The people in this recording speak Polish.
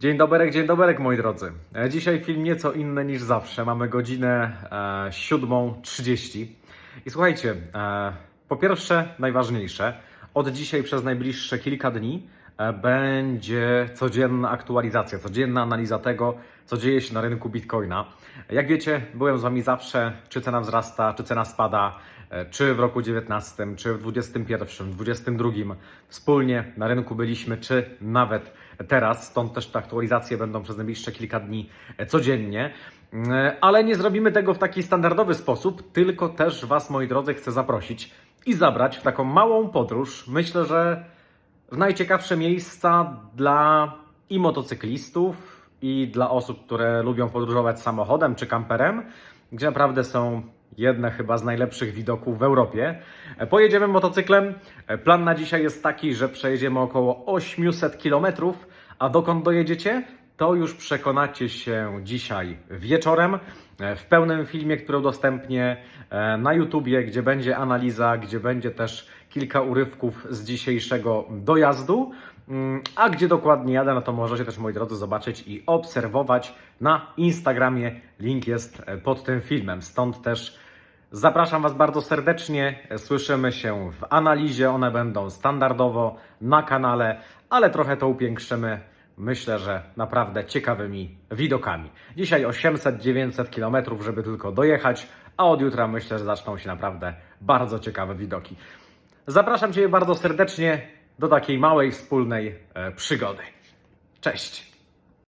Dzień dobry, dzień dobry, moi drodzy. E, Dzisiaj film nieco inny niż zawsze. Mamy godzinę e, 7.30. I słuchajcie, e, po pierwsze, najważniejsze, od dzisiaj przez najbliższe kilka dni e, będzie codzienna aktualizacja, codzienna analiza tego, co dzieje się na rynku Bitcoina. Jak wiecie, byłem z Wami zawsze, czy cena wzrasta, czy cena spada, e, czy w roku 19, czy w 21, 22. Wspólnie na rynku byliśmy, czy nawet teraz. Stąd też te aktualizacje będą przez najbliższe kilka dni e, codziennie. E, Ale nie zrobimy tego w taki standardowy sposób, tylko też Was, moi drodzy, chcę zaprosić i zabrać w taką małą podróż. Myślę, że w najciekawsze miejsca dla i motocyklistów, i dla osób, które lubią podróżować samochodem czy kamperem, gdzie naprawdę są jedne chyba z najlepszych widoków w Europie. Pojedziemy motocyklem. Plan na dzisiaj jest taki, że przejedziemy około 800 km, a dokąd dojedziecie? To już przekonacie się dzisiaj wieczorem e, w pełnym filmie, który udostępnię e, na YouTubie, gdzie będzie analiza, gdzie będzie też kilka urywków z dzisiejszego dojazdu. Mm, A gdzie dokładnie jadę, no to możecie też, moi drodzy, zobaczyć i obserwować na Instagramie. Link jest e, pod tym filmem. Stąd też zapraszam Was bardzo serdecznie. Słyszymy się w analizie. One będą standardowo na kanale, ale trochę to upiększymy. Myślę, że naprawdę ciekawymi widokami. Dzisiaj 800-900 km, żeby tylko dojechać, a od jutra myślę, że zaczną się naprawdę bardzo ciekawe widoki. Zapraszam Cię bardzo serdecznie do takiej małej wspólnej e, przygody. Cześć!